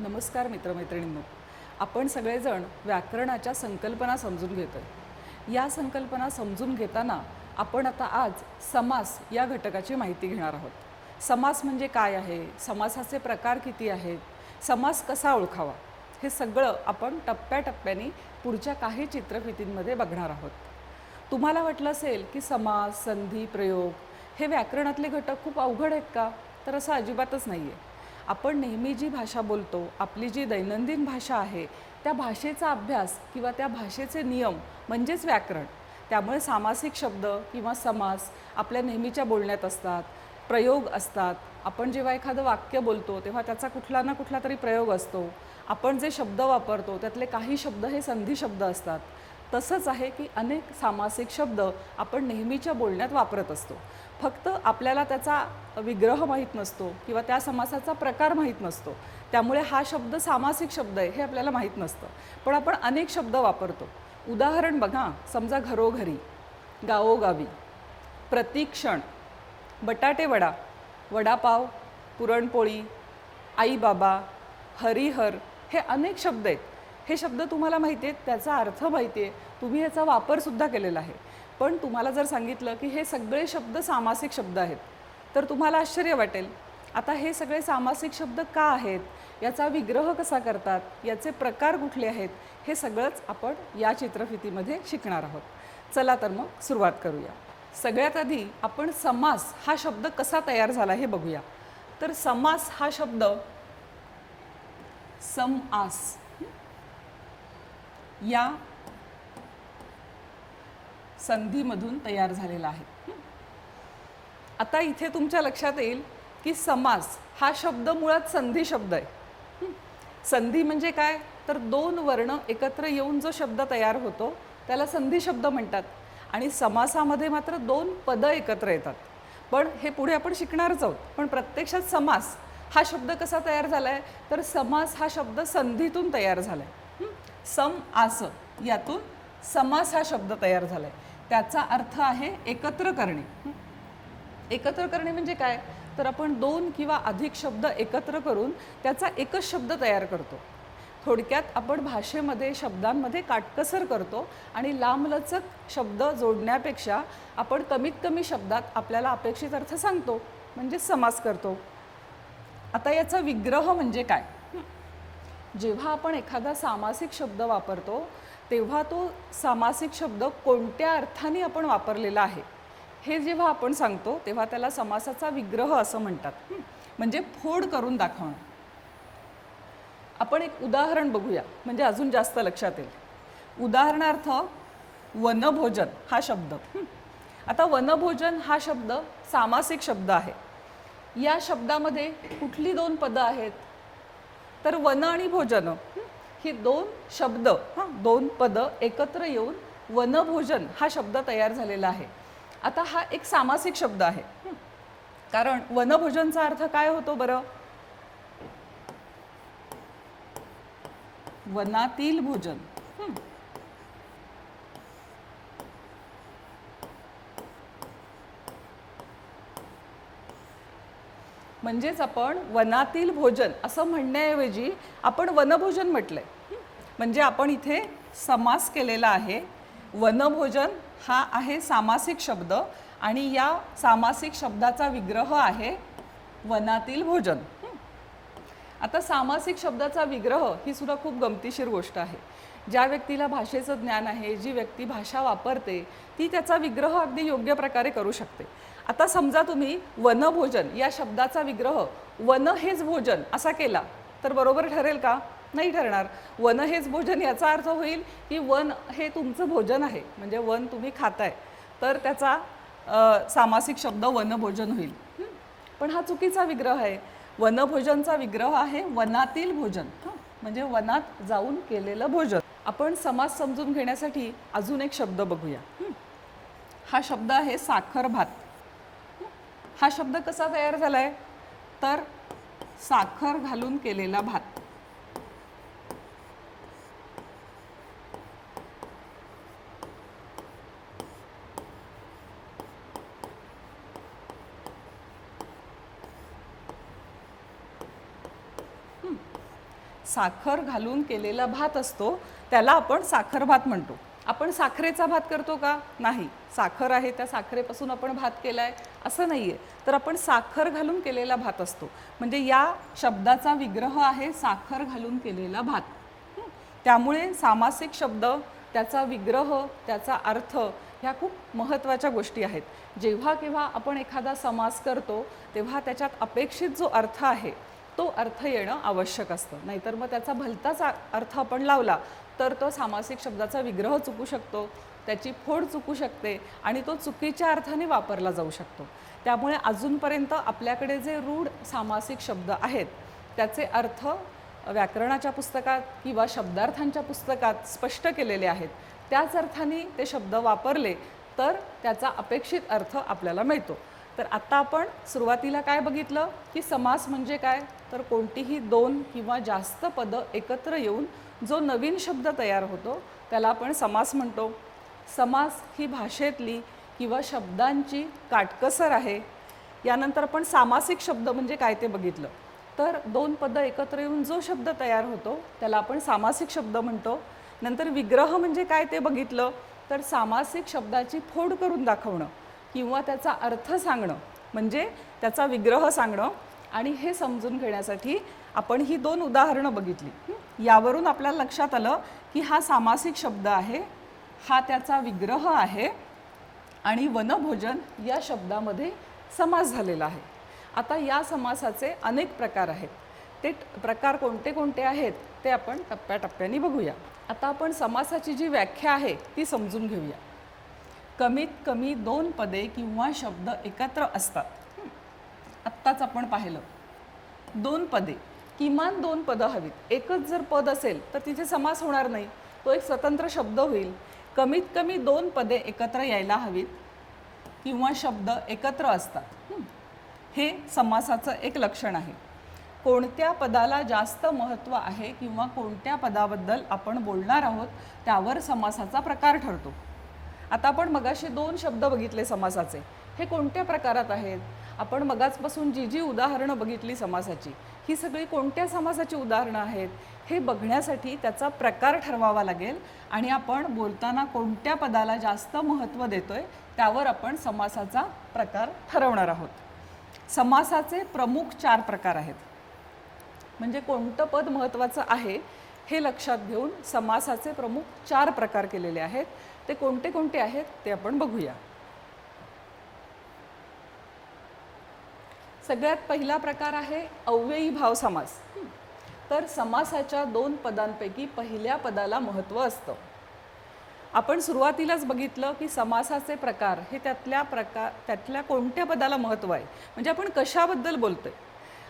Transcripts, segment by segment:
नमस्कार मित्रमैत्रिणींनो. आपण सगळेजण व्याकरणाच्या संकल्पना समजून घेतोय. या संकल्पना समजून घेताना आपण आता आज समास या घटकाची माहिती घेणार आहोत. समास म्हणजे काय आहे? समासाचे प्रकार किती आहेत? समास कसा ओळखावा? हे सगळं आपण टप्प्याटप्प्याने पुढच्या काही चित्रफितींमध्ये बघणार आहोत. तुम्हाला वाटलं असेल की समास संधी प्रयोग हे व्याकरणातले घटक खूप अवघड आहेत का? तर असं अजिबातच नाही आहे आपण नेहमी जी भाषा बोलतो आपली जी दैनंदिन भाषा आहे त्या भाषेचा अभ्यास किंवा त्या भाषेचे नियम म्हणजेच व्याकरण त्यामुळे सामासिक शब्द किंवा समास आपल्या नेहमीच्या बोलण्यात असतात प्रयोग असतात. आपण जेव्हा एखादं वाक्य बोलतो तेव्हा त्याचा कुठला ना कुठला तरी प्रयोग असतो. आपण जे शब्द वापरतो त्यातले काही शब्द हे संधी शब्द असतात. तसंच आहे की अनेक सामासिक शब्द आपण नेहमीच्या बोलण्यात वापरत असतो. फक्त आपल्याला त्याचा विग्रह माहीत नसतो किंवा त्या समासाचा प्रकार माहीत नसतो. त्यामुळे हा शब्द सामासिक शब्द आहे हे आपल्याला माहीत नसतं. पण आपण अनेक शब्द वापरतो. उदाहरण बघा समजा घरोघरी गावोगावी प्रतिक्षण बटाटे वडा वडापाव पुरणपोळी आईबाबा हरिहर हे अनेक शब्द आहेत. हे शब्द तुम्हाला माहिती आहेत त्याचा अर्थ माहिती आहे. तुम्ही याचा वापरसुद्धा केलेला आहे. पण तुम्हाला जर सांगितलं की हे सगळे शब्द सामासिक शब्द आहेत तर तुम्हाला आश्चर्य वाटेल. आता हे सगळे सामासिक शब्द का आहेत? याचा विग्रह कसा करतात? याचे प्रकार कुठले आहेत? हे सगळंच आपण या चित्रफितीमध्ये शिकणार आहोत. चला तर मग सुरुवात करूया. सगळ्यात आधी आपण समास हा शब्द कसा तयार झाला हे बघूया. तर समास हा शब्द सम आस या संधीमधून तयार झालेला आहे. आता इथे तुमच्या लक्षात येईल की समास हा शब्द मुळात संधी शब्द आहे. संधी म्हणजे काय? तर दोन वर्ण एकत्र येऊन जो शब्द तयार होतो त्याला संधी शब्द म्हणतात. आणि समासामध्ये मात्र दोन पदं एकत्र येतात. पण हे पुढे आपण शिकणारच आहोत. पण प्रत्यक्षात समास हा शब्द कसा तयार झाला आहे तर समास हा शब्द संधीतून तयार झाला आहे सम आस यातून समास हा शब्द तयार झाला आहे त्याचा अर्थ आहे एकत्र करणे. एकत्र करणे म्हणजे काय? तर आपण दोन किंवा अधिक शब्द एकत्र करून त्याचा एकच शब्द तयार करतो. थोडक्यात आपण भाषेमध्ये शब्दांमध्ये काटकसर करतो आणि लांबलचक शब्द जोडण्यापेक्षा आपण कमीत कमी शब्दात आपल्याला अपेक्षित अर्थ सांगतो म्हणजे समास करतो. आता याचा विग्रह म्हणजे काय? जेव्हा आपण एखादा सामासिक शब्द वापरतो तेव्हा तो सामासिक शब्द कोणत्या अर्थाने आपण वापरलेला आहे हे जेव्हा आपण सांगतो तेव्हा त्याला समासाचा विग्रह असं म्हणतात. म्हणजे फोड करून दाखवणं. आपण एक उदाहरण बघूया म्हणजे अजून जास्त लक्षात येईल. उदाहरणार्थ वनभोजन हा शब्द. आता वनभोजन हा शब्द सामासिक शब्द आहे. या शब्दामध्ये कुठली दोन पदं आहेत? तर वन आणि भोजन. ही दोन शब्द हां दोन पदं एकत्र येऊन वनभोजन हा शब्द तयार झालेला आहे. आता हा एक सामासिक शब्द आहे. कारण वनभोजनचा अर्थ काय होतो बरं? वनातील भोजन. म्हणजेच आपण वनातील भोजन असं म्हणण्याऐवजी आपण वनभोजन म्हटलंय. म्हणजे आपण इथे समास केलेला आहे. वनभोजन हा आहे सामासिक शब्द आणि या सामासिक शब्दाचा विग्रह आहे वनातील भोजन. आता सामासिक शब्दाचा विग्रह ही सुद्धा खूप गमतीशीर गोष्ट आहे. ज्या व्यक्तीला भाषेचं ज्ञान आहे जी व्यक्ती भाषा वापरते ती त्याचा विग्रह अगदी योग्य प्रकारे करू शकते. आता समजा तुम्ही वनभोजन या शब्दाचा विग्रह वन हेच भोजन असा केला तर बरोबर ठरेल का? नाही ठरणार. वन हेच भोजन याचा अर्थ होईल की वन हे तुमचं भोजन आहे म्हणजे वन तुम्ही खाताय. तर त्याचा सामासिक शब्द वनभोजन होईल. पण हा चुकीचा विग्रह आहे. वनभोजनचा विग्रह आहे वनातील भोजन. म्हणजे वनात जाऊन केलेलं भोजन. आपण समाज समजून घेण्यासाठी अजून एक शब्द बघूया. हा शब्द आहे साखर भात. हा शब्द कसा तयार झाला आहे तर साखर घालून केलेला भात. साखर घालून केलेला भात असतो त्याला आपण साखर भात म्हणतो. आपण साखरेचा भात करतो का? नाही. साखर आहे त्या साखरेपासून आपण भात केला आहे असं नाही आहे तर आपण साखर घालून केलेला भात असतो. म्हणजे या शब्दाचा विग्रह आहे साखर घालून केलेला भात. त्यामुळे सामासिक शब्द त्याचा विग्रह त्याचा अर्थ ह्या खूप महत्त्वाच्या गोष्टी आहेत. जेव्हा केव्हा आपण एखादा समास करतो तेव्हा त्याच्यात अपेक्षित जो अर्थ आहे तो अर्थ येणं आवश्यक असतं. नाहीतर मग त्याचा भलताच अर्थ आपण लावला तर तो सामासिक शब्दाचा विग्रह चुकू शकतो त्याची फोड चुकू शकते आणि तो चुकीच्या अर्थाने वापरला जाऊ शकतो. त्यामुळे अजूनपर्यंत आपल्याकडे जे रूढ सामासिक शब्द आहेत त्याचे अर्थ व्याकरणाच्या पुस्तकात किंवा शब्दार्थांच्या पुस्तकात स्पष्ट केलेले आहेत. त्याच अर्थाने ते शब्द वापरले तर त्याचा अपेक्षित अर्थ आपल्याला मिळतो. तर आत्ता आपण सुरुवातीला काय बघितलं? की समास म्हणजे काय? तर कोणतीही दोन किंवा जास्त पदं एकत्र येऊन जो नवीन शब्द तयार होतो त्याला आपण समास म्हणतो. समास ही भाषेतली किंवा शब्दांची काटकसर आहे. यानंतर आपण सामासिक शब्द म्हणजे काय ते बघितलं. तर दोन पदं एकत्र येऊन जो शब्द तयार होतो त्याला आपण सामासिक शब्द म्हणतो. नंतर विग्रह म्हणजे काय ते बघितलं. तर सामासिक शब्दाची फोड करून दाखवणं. किंवा त्याचा अर्थ सांगणं म्हणजे त्याचा विग्रह सांगणं आणि हे समजून घेण्यासाठी आपण ही दोन उदाहरणं बघितली. यावरून आपल्याला लक्षात आलं की हा सामासिक शब्द आहे हा त्याचा विग्रह आहे आणि वनभोजन या शब्दामध्ये समास झालेला आहे. आता या समासाचे अनेक प्रकार आहेत. ते प्रकार कोणते कोणते आहेत ते आपण टप्प्याटप्प्याने बघूया. आता आपण समासाची जी व्याख्या आहे ती समजून घेऊया. कमीत कमी दोन पदे किंवा शब्द एकत्र असतात. आत्ताच आपण पाहिलं. दोन पदे. किमान दोन पदं हवीत. एकच जर पद असेल तर तिथे समास होणार नाही. तो एक स्वतंत्र शब्द होईल. कमीत कमी दोन पदे एकत्र यायला हवीत किंवा शब्द एकत्र असतात. हे. समासाचं एक लक्षण आहे. कोणत्या पदाला जास्त महत्त्व आहे किंवा कोणत्या पदाबद्दल आपण बोलणार आहोत त्यावर समासाचा प्रकार ठरतो. आता आपण मगाशी दोन शब्द बघितले समासाचे. हे कोणत्या प्रकारात आहेत? आपण मगाचपासून जी जी उदाहरणं बघितली समासाची ही सगळी कोणत्या समासाची उदाहरणं आहेत? हे बघण्यासाठी त्याचा प्रकार ठरवावा लागेल आणि आपण बोलताना कोणत्या पदाला जास्त महत्त्व देतो आहे त्यावर आपण समासाचा प्रकार ठरवणार आहोत. समासाचे प्रमुख चार प्रकार आहेत. म्हणजे कोणतं पद महत्त्वाचं आहे हे लक्षात घेऊन समासाचे प्रमुख चार प्रकार केलेले आहेत. ते कोणते कोणते आहेत ते आपण बघूया. सगळ्यात पहिला प्रकार आहे अव्ययी भाव समास. तर समासाच्या दोन पदांपैकी पहिल्या पदाला महत्त्व असतं. आपण सुरुवातीलाच बघितलं की समासाचे प्रकार हे त्यातल्या प्रकार त्यातल्या कोणत्या पदाला महत्त्व आहे? म्हणजे आपण कशाबद्दल बोलतोय?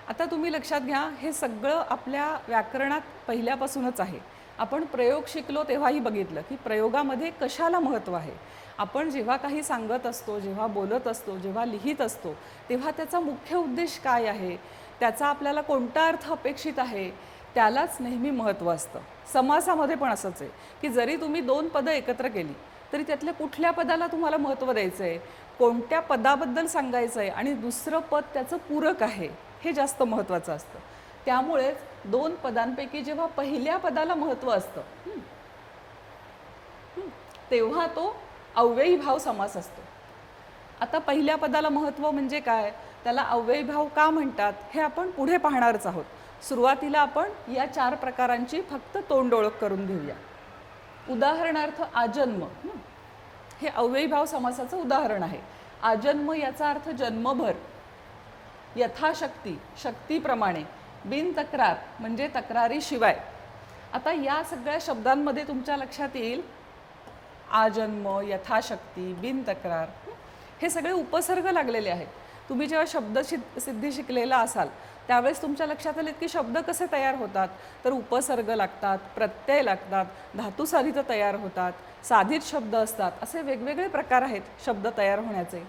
आता तुम्ही लक्षात घ्या हे सगळं आपल्या व्याकरणात पहिल्यापासूनच आहे. आपण प्रयोग शिकलो तेव्हाही बघितलं की प्रयोगामध्ये कशाला महत्त्व आहे. आपण जेव्हा काही सांगत असतो जेव्हा बोलत असतो जेव्हा लिहित असतो तेव्हा त्याचा मुख्य उद्देश काय आहे? त्याचा आपल्याला कोणता अर्थ अपेक्षित आहे? त्यालाच नेहमी महत्त्व असतं. समासामध्ये पण असंच आहे की जरी तुम्ही दोन पदं एकत्र केली तरी त्यातल्या कुठल्या पदाला तुम्हाला महत्त्व द्यायचं आहे कोणत्या पदाबद्दल सांगायचं आहे आणि दुसरं पद त्याचं पूरक आहे. हे जास्त महत्त्वाचं असतं. त्यामुळेच दोन पदांपैकी जेव्हा पहिल्या पदाला महत्त्व असतं तेव्हा तो अव्ययी भाव समास असतो. आता पहिल्या पदाला महत्त्व म्हणजे काय? त्याला अव्ययी भाव का म्हणतात? हे आपण पुढे पाहणारच आहोत. सुरुवातीला आपण या चार प्रकारांची फक्त तोंड ओळख करून घेऊया. उदाहरणार्थ आजन्म हे अव्ययी भाव समासाचं उदाहरण आहे. आजन्म याचा अर्थ जन्मभर. यथाशक्ती शक्तीप्रमाणे बिन तक्रार म्हणजे तक्रारीशिवाय. आता या सगळ्या शब्दांमध्ये तुमच्या लक्षात येईल आजन्म यथाशक्ती बिन तक्रार. हे सगळे उपसर्ग लागलेले आहेत. तुम्ही जेव्हा शब्द सिद्ध सिद्धी शिकलेला असाल त्यावेळेस तुमच्या लक्षात आलेत की शब्द कसे तयार होतात. तर उपसर्ग लागतात प्रत्यय लागतात धातुसाधित तयार होतात साधित शब्द असतात असे वेगवेगळे प्रकार आहेत शब्द तयार होण्याचे.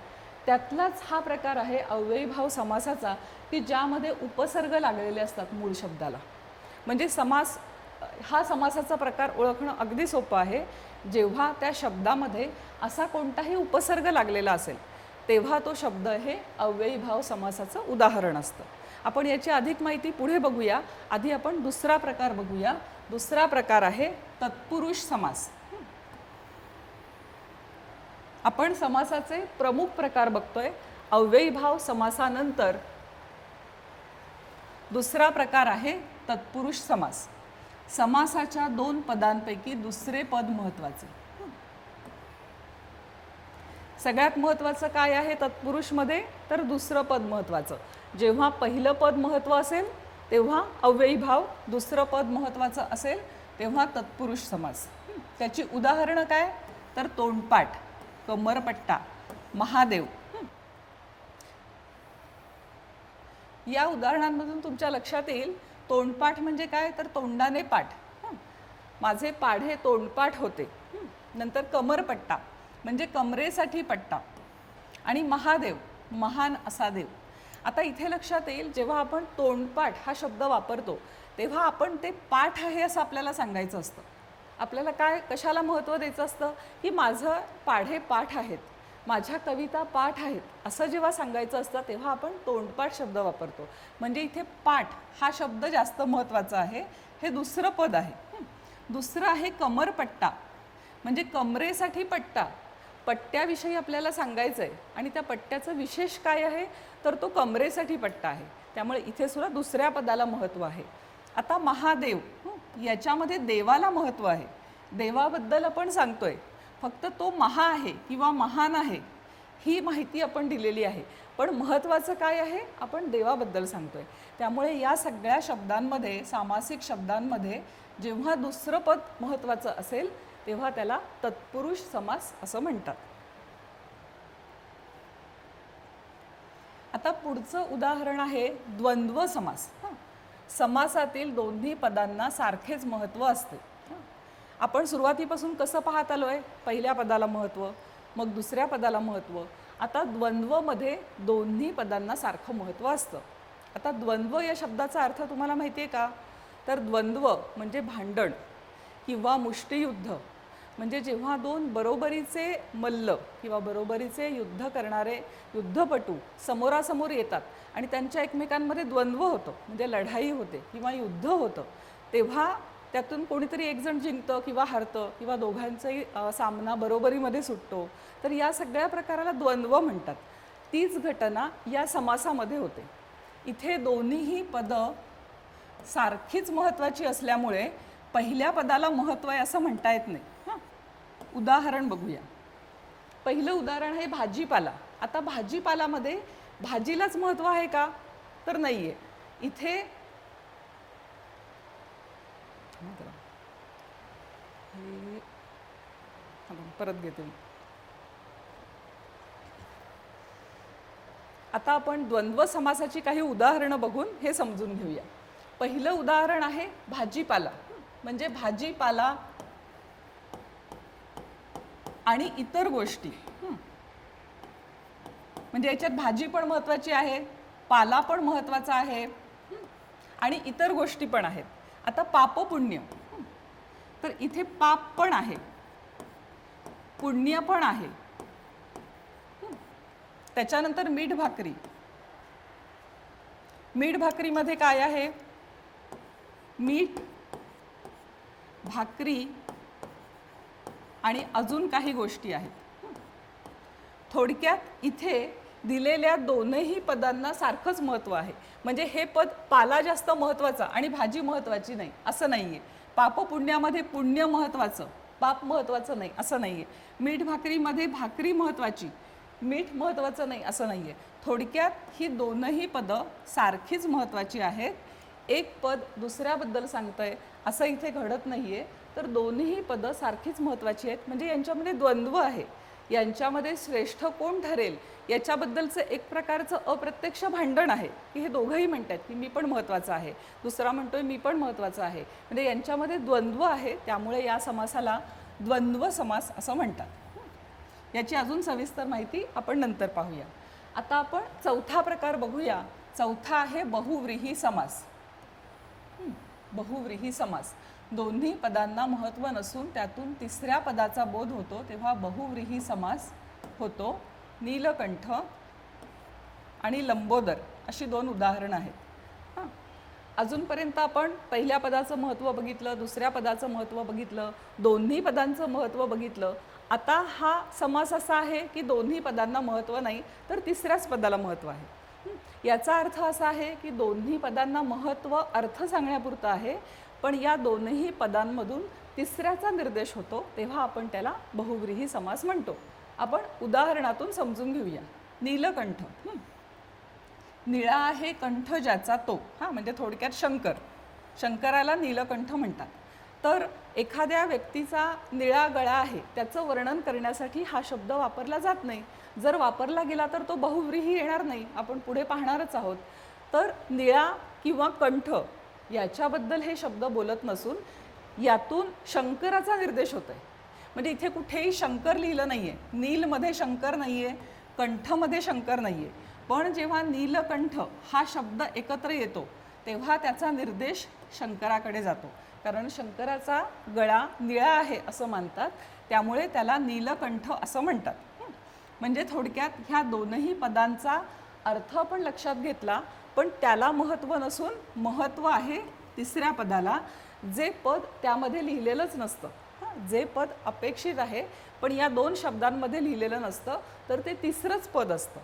त्यातलाच हा प्रकार आहे अव्ययीभाव समासाचा की ज्यामध्ये उपसर्ग लागलेले असतात मूळ शब्दाला. म्हणजे समास हा समासाचा प्रकार ओळखणं अगदी सोपं आहे. जेव्हा त्या शब्दामध्ये असा कोणताही उपसर्ग लागलेला असेल तेव्हा तो शब्द हे अव्ययीभाव समासाचं उदाहरण असतं. आपण याची अधिक माहिती पुढे बघूया. आधी आपण दुसरा प्रकार बघूया. दुसरा प्रकार आहे तत्पुरुष समास. आपण समासाचे प्रमुख प्रकार बघतोय. अव्ययीभाव समासानंतर दुसरा प्रकार आहे तत्पुरुष समास. समासाच्या दोन पदांपैकी दुसरे पद महत्त्वाचे सगळ्यात महत्त्वाचं काय आहे तत्पुरुषमध्ये? तर दुसरं पद महत्त्वाचं. जेव्हा पहिलं पद महत्त्व असेल तेव्हा अव्ययीभाव दुसरं पद महत्त्वाचं असेल तेव्हा तत्पुरुष समास. त्याची उदाहरणं काय? तर तोंडपाठ. कमरपट्टा महादेव. या उदाहरणांमधून तुमच्या लक्षात येईल तोंडपाठ म्हणजे काय? तर तोंडाने पाठ. माझे पाढे तोंडपाठ होते. नंतर कमरपट्टा म्हणजे कमरेसाठी पट्टा. आणि महादेव महान असा देव. आता इथे लक्षात येईल जेव्हा आपण तोंडपाठ हा शब्द वापरतो तेव्हा आपण ते पाठ आहे असं आपल्याला सांगायचं असतं. आपल्याला काय कशाला महत्त्व द्यायचं असतं? की माझं पाढे पाठ आहेत माझ्या कविता पाठ आहेत असं जेव्हा सांगायचं असतं तेव्हा आपण तोंडपाठ शब्द वापरतो. म्हणजे इथे पाठ हा शब्द जास्त महत्त्वाचा आहे. हे दुसरं पद आहे. दुसरं आहे कमरपट्टा. म्हणजे कमरेसाठी पट्टा. पट्ट्याविषयी आपल्याला सांगायचं आहे आणि त्या पट्ट्याचं विशेष काय आहे? तर तो कमरेसाठी पट्टा आहे. त्यामुळे इथे सुद्धा दुसऱ्या पदाला महत्त्व आहे. आता महादेव याच्यामध्ये देवाला महत्त्व आहे. देवाबद्दल आपण सांगतोय. फक्त तो महा आहे किंवा महान आहे ही माहिती आपण दिलेली आहे. पण महत्त्वाचं काय आहे? आपण देवाबद्दल सांगतोय. त्यामुळे या सगळ्या शब्दांमध्ये सामासिक शब्दांमध्ये जेव्हा दुसरं पद महत्त्वाचं असेल तेव्हा त्याला तत्पुरुष समास असं म्हणतात. आता पुढचं उदाहरण आहे द्वंद्व समास. हं. समासातील दोन्ही पदांना सारखेच महत्त्व असते. आपण सुरुवातीपासून कसं पाहत आलो आहे? पहिल्या पदाला महत्त्व मग दुसऱ्या पदाला महत्त्व. आता द्वंद्वमध्ये दोन्ही पदांना सारखं महत्त्व असतं. आता द्वंद्व या शब्दाचा अर्थ तुम्हाला माहिती आहे का? तर द्वंद्व म्हणजे भांडण किंवा मुष्टियुद्ध. म्हणजे जेव्हा दोन बरोबरीचे मल्ल किंवा बरोबरीचे युद्ध करणारे युद्धपटू समोरासमोर येतात आणि त्यांच्या एकमेकांमध्ये द्वंद्व होतं म्हणजे लढाई होते किंवा युद्ध होतं तेव्हा त्यातून कोणीतरी एकजण जिंकतं किंवा हरतं किंवा दोघांचाही सामना बरोबरीमध्ये सुटतो तर या सगळ्या प्रकाराला द्वंद्व म्हणतात. तीच घटना या समासामध्ये होते. इथे दोन्हीही पदं सारखीच महत्त्वाची असल्यामुळे पहिल्या पदाला महत्त्व आहे असं म्हणता येत नाही. उदाहरण बघूया. पहिलं उदाहरण आहे भाजीपाला. आता भाजीपालामध्ये भाजीलाच महत्त्व आहे का? तर नाही आहे इथे परत घेते मी. आता आपण द्वंद्व समासाची काही उदाहरणं बघून हे समजून घेऊया. पहिलं उदाहरण आहे भाजीपाला. म्हणजे भाजीपाला आणि इतर गोष्टी. म्हणजे याच्यात भाजी पण महत्त्वाची आहे पाला पण महत्त्वाचा आहे आणि इतर गोष्टी पण आहेत. आता पाप पुण्य तर इथे पाप पण आहे. पुण्य पण आहे. त्याच्यानंतर मीठ भाकरी. मीठ भाकरीमध्ये काय आहे? मीठ भाकरी आणि अजून काही गोष्टी आहेत. थोडक्यात इथे दिलेल्या दोनही पदांना सारखंच महत्त्व आहे. म्हणजे हे पद पाला जास्त महत्त्वाचा आणि भाजी महत्त्वाची नाही असं नाही आहे पाप पुण्यामध्ये पुण्य महत्त्वाचं पाप महत्त्वाचं नाही असं नाही आहे मीठ भाकरीमध्ये भाकरी महत्त्वाची मीठ महत्त्वाचं नाही असं नाही आहे थोडक्यात ही दोनही पदं सारखीच महत्त्वाची आहेत. एक पद दुसऱ्याबद्दल सांगतंय असं इथे घडत नाही आहे तर दोन्ही पदं सारखीच महत्त्वाची आहेत. म्हणजे यांच्यामध्ये द्वंद्व आहे. यांच्यामध्ये श्रेष्ठ कोण ठरेल? याच्याबद्दलचं एक प्रकारचं अप्रत्यक्ष भांडण आहे. की हे दोघंही म्हणतात की मी पण महत्त्वाचं आहे. दुसरा म्हणतोय मी पण महत्त्वाचं आहे. म्हणजे यांच्यामध्ये द्वंद्व आहे. त्यामुळे या समासाला द्वंद्व समास असं म्हणतात. याची अजून सविस्तर माहिती आपण नंतर पाहूया. आता आपण चौथा प्रकार बघूया. चौथा आहे बहुव्रीही समास. बहुव्रीही समास. दोन्ही पदांना महत्त्व नसून त्यातून तिसऱ्या पदाचा बोध होतो तेव्हा बहुव्रीही समास होतो. नीलकंठ आणि लंबोदर अशी दोन उदाहरणं आहेत. हां. अजूनपर्यंत आपण पहिल्या पदाचं महत्त्व बघितलं दुसऱ्या पदाचं महत्त्व बघितलं दोन्ही पदांचं महत्त्व बघितलं. आता हा समास असा आहे की दोन्ही पदांना महत्त्व नाही तर तिसऱ्याच पदाला महत्त्व आहे. याचा अर्थ असा आहे की दोन्ही पदांना महत्त्व अर्थ सांगण्यापुरतं आहे. पण या दोनही पदांमधून तिसऱ्याचा निर्देश होतो तेव्हा आपण त्याला बहुव्रीही समास म्हणतो. आपण उदाहरणातून समजून घेऊया. नीलकंठ. निळा आहे कंठ ज्याचा तो. हां म्हणजे थोडक्यात शंकर. शंकराला नीलकंठ म्हणतात. तर एखाद्या व्यक्तीचा निळा गळा आहे त्याचं वर्णन करण्यासाठी हा शब्द वापरला जात नाही. जर वापरला गेला तर तो बहुव्रीही येणार नाही. आपण पुढे पाहणारच आहोत. तर निळा किंवा कंठ याच्याबद्दल हे शब्द बोलत नसून यातून शंकराचा निर्देश होतो आहे म्हणजे इथे कुठेही शंकर लिहिलं नाही आहे नीलमध्ये शंकर नाही आहे कंठमध्ये शंकर नाही आहे पण जेव्हा नीलकंठ हा शब्द एकत्र येतो तेव्हा त्याचा निर्देश शंकराकडे जातो. कारण शंकराचा गळा निळा आहे असं मानतात. त्यामुळे त्याला नीलकंठ असं म्हणतात. म्हणजे थोडक्यात ह्या दोनही पदांचा अर्थ आपण लक्षात घेतला पण त्याला महत्त्व नसून महत्त्व आहे तिसऱ्या पदाला. जे पद त्यामध्ये लिहिलेलंच नसतं. हां जे पद अपेक्षित आहे पण या दोन शब्दांमध्ये लिहिलेलं नसतं तर ते तिसरंच पद असतं.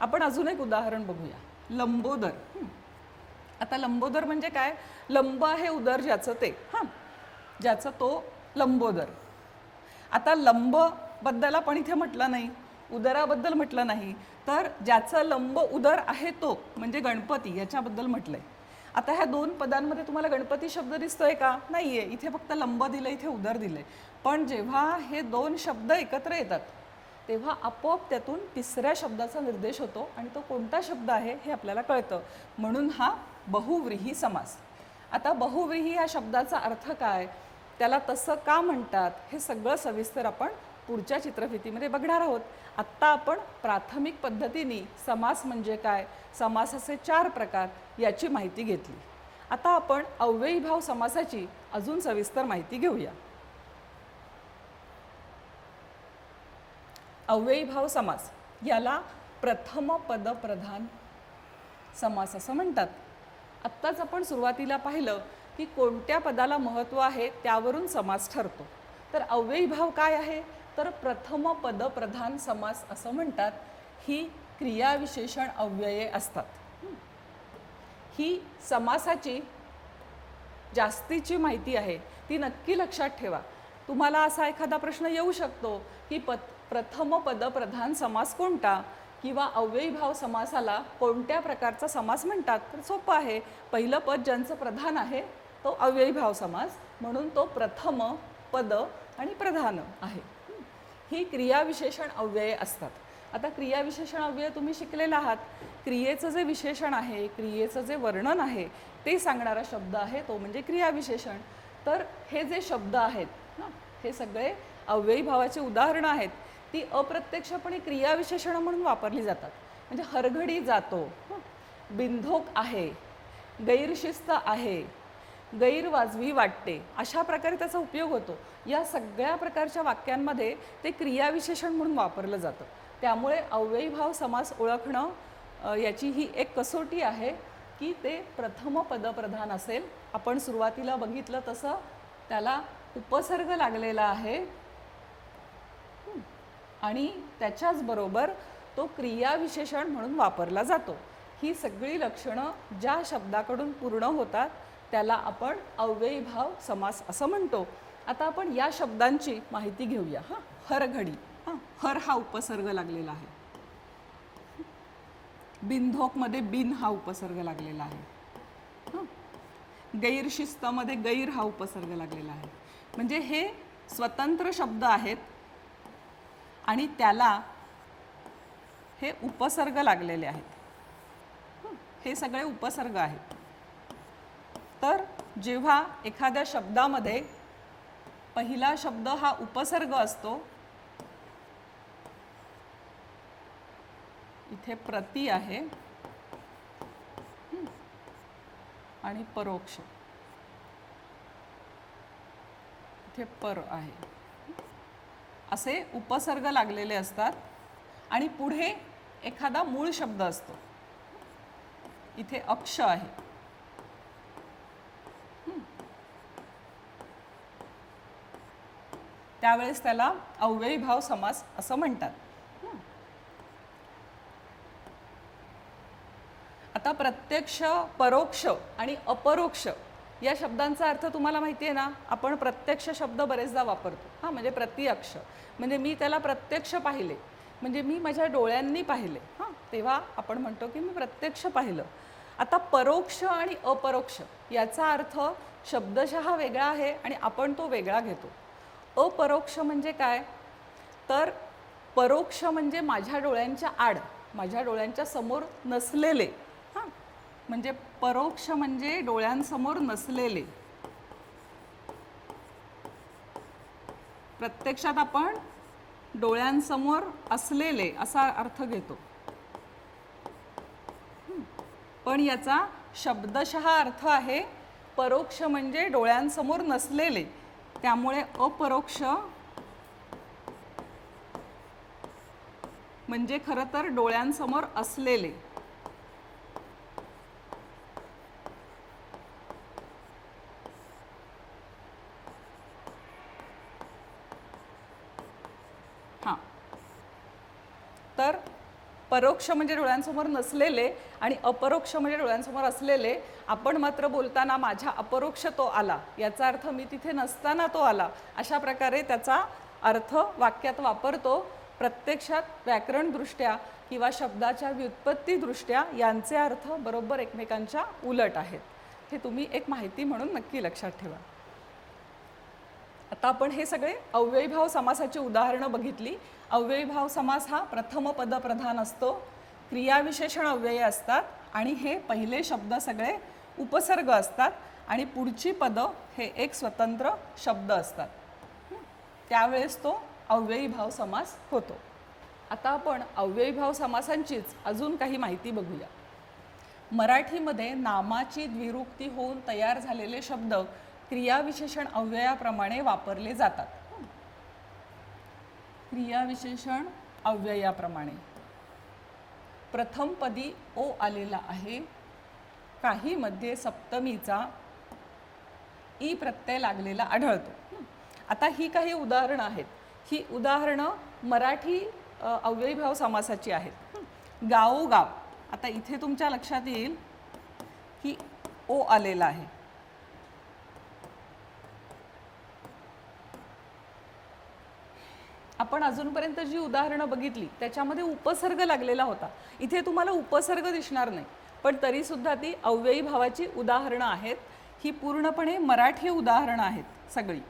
आपण अजून एक उदाहरण बघूया. लंबोदर. आता लंबोदर म्हणजे काय? लंब आहे उदर ज्याचं ते. हां ज्याचं तो लंबोदर. आता लंबबद्दल आपण इथे म्हटलं नाही. उदराबद्दल म्हटलं नाही तर ज्याचं लंब उदर आहे तो म्हणजे गणपती याच्याबद्दल म्हटलंय. आता ह्या दोन पदांमध्ये तुम्हाला गणपती शब्द दिसतोय का? नाहीये. इथे फक्त लंब दिलं इथे उदर दिलंय. पण जेव्हा हे दोन शब्द एकत्र येतात तेव्हा आपोआप त्यातून तिसऱ्या शब्दाचा निर्देश होतो आणि तो कोणता शब्द आहे हे आपल्याला कळतं. म्हणून हा बहुव्रीही समास. आता बहुव्रीही या शब्दाचा अर्थ काय? त्याला तसं का म्हणतात? हे सगळं सविस्तर आपण पुढच्या चित्रफितीमध्ये बघणार आहोत. आत्ता आपण प्राथमिक पद्धतीने समास म्हणजे काय? समासाचे चार प्रकार याची माहिती घेतली. आता आपण अव्ययीभाव समासाची अजून सविस्तर माहिती घेऊया. अव्ययीभाव समास याला प्रथम पदप्रधान समास असं म्हणतात. आत्ताच आपण सुरुवातीला पाहिलं की कोणत्या पदाला महत्त्व आहे त्यावरून समास ठरतो. तर अव्ययीभाव काय आहे? तर प्रथम पदप्रधान समास असं म्हणतात ही क्रियाविशेषण अव्यये असतात. ही समासाची जास्तीची माहिती आहे ती नक्की लक्षात ठेवा. तुम्हाला असा एखादा प्रश्न येऊ शकतो की पद प्रथम पदप्रधान समास कोणता किंवा अव्ययीभाव समासाला कोणत्या प्रकारचा समास म्हणतात? तर सोपं आहे. पहिलं पद ज्यांचं प्रधान आहे तो अव्ययीभाव समास म्हणून तो प्रथम पद आणि प्रधान आहे. ही क्रियाविशेषण अव्यये असतात. आता क्रियाविशेषण अव्यय तुम्ही शिकलेला आहात. क्रियेचं जे विशेषण आहे क्रियेचं जे वर्णन आहे ते सांगणारा शब्द आहे तो म्हणजे क्रियाविशेषण. तर हे जे शब्द आहेत ना हे सगळे अव्ययी भावाचे उदाहरणं आहेत. ती अप्रत्यक्षपणे क्रियाविशेषणं म्हणून वापरली जातात. म्हणजे हरघडी जातो हं. बिनधोक आहे गैरशिस्त आहे गैरवाजवी वाटते. अशा प्रकारे त्याचा उपयोग होतो. या सगळ्या प्रकारच्या वाक्यांमध्ये ते क्रियाविशेषण म्हणून वापरलं जातं. त्यामुळे अव्ययीभाव समास ओळखणं याची ही एक कसोटी आहे की ते प्रथम पदप्रधान असेल. आपण सुरुवातीला बघितलं तसं त्याला उपसर्ग लागलेला आहे. आणि त्याच्याचबरोबर तो क्रियाविशेषण म्हणून वापरला जातो. ही सगळी लक्षणं ज्या शब्दाकडून पूर्ण होतात त्याला आपण अव्ययीभाव समास असं म्हणतो. आता आपण या शब्दांची माहिती घेऊया हां. हरघडी हां. हर हा उपसर्ग लागलेला आहे. बिनधोकमध्ये बिन हा उपसर्ग लागलेला आहे. हां. गैरशिस्तमध्ये गैर हा उपसर्ग लागलेला आहे. म्हणजे हे स्वतंत्र शब्द आहेत आणि त्याला हे उपसर्ग लागलेले आहेत. हे सगळे उपसर्ग आहेत. तर जेव्हा एखाद्या शब्दामध्ये पहिला शब्द हा उपसर्ग असतो इथे प्रति आहे आणि परोक्ष. इथे पर आहे. असे उपसर्ग लागलेले असतात आणि पुढे एखादा मूळ शब्द असतो. इथे अक्ष आहे. त्यावेळेस त्याला अव्ययीभाव समास असं म्हणतात. आता प्रत्यक्ष परोक्ष आणि अपरोक्ष या शब्दांचा अर्थ तुम्हाला माहिती आहे ना आपण प्रत्यक्ष शब्द बरेचदा वापरतो. हां म्हणजे प्रतिअक्ष म्हणजे मी त्याला प्रत्यक्ष पाहिले. म्हणजे मी माझ्या डोळ्यांनी पाहिले. हां तेव्हा आपण म्हणतो की मी प्रत्यक्ष पाहिलं. आता परोक्ष आणि अपरोक्ष याचा अर्थ शब्दशः वेगळा आहे आणि आपण तो वेगळा घेतो. अपरोक्ष म्हणजे काय? तर परोक्ष म्हणजे माझ्या डोळ्यांच्या आड माझ्या डोळ्यांच्या समोर नसलेले. हां. म्हणजे परोक्ष म्हणजे डोळ्यांसमोर नसलेले. प्रत्यक्षात आपण डोळ्यांसमोर असलेले असा अर्थ घेतो. पण याचा शब्दशः अर्थ आहे परोक्ष म्हणजे डोळ्यांसमोर नसलेले. त्यामुळे अपरोक्ष म्हणजे खरं तर डोळ्यांसमोर असलेले हां तर परोक्ष म्हणजे डोळ्यांसमोर नसलेले आणि अपरोक्ष म्हणजे डोळ्यांसमोर असलेले आपण मात्र बोलताना माझ्या अपरोक्ष तो आला याचा अर्थ मी तिथे नसताना तो आला अशा प्रकारे त्याचा अर्थ वाक्यात वापरतो. प्रत्यक्षात व्याकरणदृष्ट्या किंवा शब्दाच्या व्युत्पत्तीदृष्ट्या यांचे अर्थ बरोबर एकमेकांच्या उलट आहेत. हे तुम्ही एक माहिती म्हणून नक्की लक्षात ठेवा. आता आपण हे सगळे अव्ययीभाव समासाची उदाहरणं बघितली. अव्ययीभाव समास हा प्रथम पदप्रधान असतो. क्रियाविशेषण अव्यय असतात आणि हे पहिले शब्द सगळे उपसर्ग असतात आणि पुढची पदं हे एक स्वतंत्र शब्द असतात. त्यावेळेस तो अव्ययीभाव समास होतो. आता आपण अव्ययीभाव समासांचीच अजून काही माहिती बघूया. मराठीमध्ये नामाची द्विरुक्ती होऊन तयार झालेले शब्द क्रियाविशेषण अव्ययाप्रमाणे वापरले जातात. क्रियाविशेषण अव्ययाप्रमाणे. प्रथम पदी ओ आलेला आहे. काही मध्ये सप्तमीचा ई प्रत्यय लागलेला आढळतो. आता ही काही उदाहरणं आहेत. ही उदाहरणं मराठी अव्ययीभाव समासाची आहेत. गावोगाव आता इथे तुमच्या लक्षात येईल. की ओ आलेला आहे. आपण अजूनपर्यंत जी उदाहरणं बघितली त्याच्यामध्ये उपसर्ग लागलेला होता. इथे तुम्हाला उपसर्ग दिसणार नाही पण तरीसुद्धा ती अव्ययी भावाची उदाहरणं आहेत. ही पूर्णपणे मराठी उदाहरणं आहेत सगळी.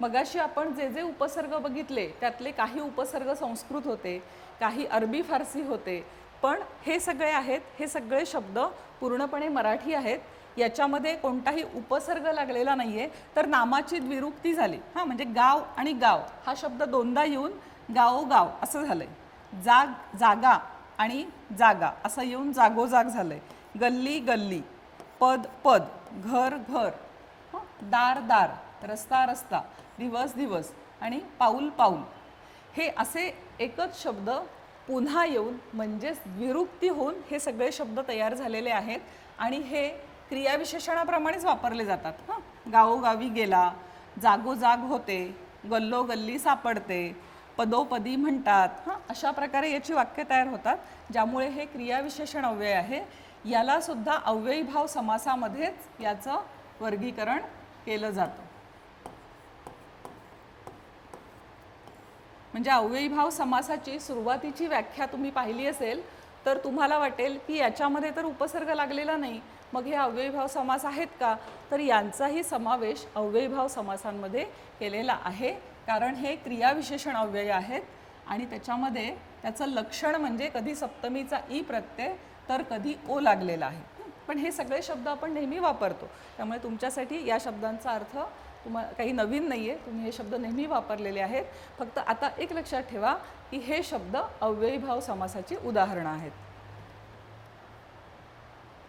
मगाशी आपण जे जे उपसर्ग बघितले त्यातले काही उपसर्ग संस्कृत होते काही अरबी फारसी होते पण हे सगळे आहेत हे सगळे शब्द पूर्णपणे मराठी आहेत. याच्यामध्ये कोणताही उपसर्ग लागलेला नाही आहे तर नामाची द्विरुक्ती झाली. हां म्हणजे गाव आणि गाव. हा शब्द दोनदा येऊन गावोगाव असं झालं आहे जाग जागा आणि जागा असं येऊन जागोजाग झालं आहे गल्ली गल्ली. पद पद. घर घर. दार दार. रस्ता रस्ता. दिवस दिवस. आणि पाऊल पाऊल. हे असे एकच शब्द पुन्हा येऊन म्हणजेच विरुक्ती होऊन हे सगळे शब्द तयार झालेले आहेत. आणि हे क्रियाविशेषणाप्रमाणेच वापरले जातात हां. गावोगावी गेला जागोजाग होते गल्लोगल्ली सापडते पदोपदी म्हणतात हां. अशा प्रकारे याची वाक्य तयार होतात ज्यामुळे हे क्रियाविशेषण अव्यय आहे. याला सुद्धा अव्ययीभाव समासामध्येच याचं वर्गीकरण केलं जातं. म्हणजे अव्ययीभाव समासाची सुरुवातीची व्याख्या तुम्ही पाहिली असेल तर तुम्हाला वाटेल की याच्यामध्ये तर उपसर्ग लागलेला नाही. मग हे अव्ययीभाव समास आहेत का? तर यांचाही समावेश अव्ययीभाव समासांमध्ये केलेला आहे. कारण हे क्रियाविशेषण अव्यय आहेत आणि त्याच्यामध्ये त्याचं लक्षण म्हणजे कधी सप्तमीचा ई प्रत्यय तर कधी ओ लागलेला आहे. पण हे सगळे शब्द आपण नेहमी वापरतो. त्यामुळे तुमच्यासाठी या शब्दांचा अर्थ तुम्हा काही नवीन नाही आहे तुम्ही हे शब्द नेहमी वापरलेले आहेत. फक्त आता एक लक्षात ठेवा की हे शब्द अव्ययीभाव समासाची उदाहरणं आहेत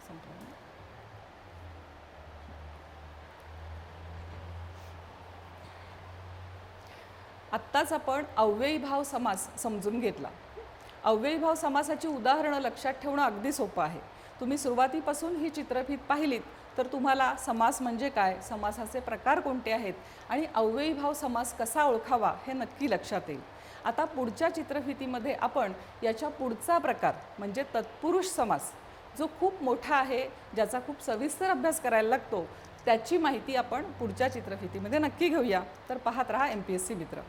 संपलं ना? आत्ताच आपण अव्ययीभाव समास समजून घेतला. अव्ययीभाव समासाची उदाहरणं लक्षात ठेवणं अगदी सोपं आहे. तुम्ही सुरुवातीपासून ही चित्रफीत पाहिलीत तर तुम्हाला समास म्हणजे काय? समासाचे प्रकार कोणते आहेत? आणि अव्ययीभाव समास कसा ओळखावा हे नक्की लक्षात येईल. आता पुढच्या चित्रफितीमध्ये आपण याच्या पुढचा प्रकार म्हणजे तत्पुरुष समास जो खूप मोठा आहे ज्याचा खूप सविस्तर अभ्यास करायला लागतो त्याची माहिती आपण पुढच्या चित्रफितीमध्ये नक्की घेऊया. तर पाहत रहा एम पी एस सी मित्र.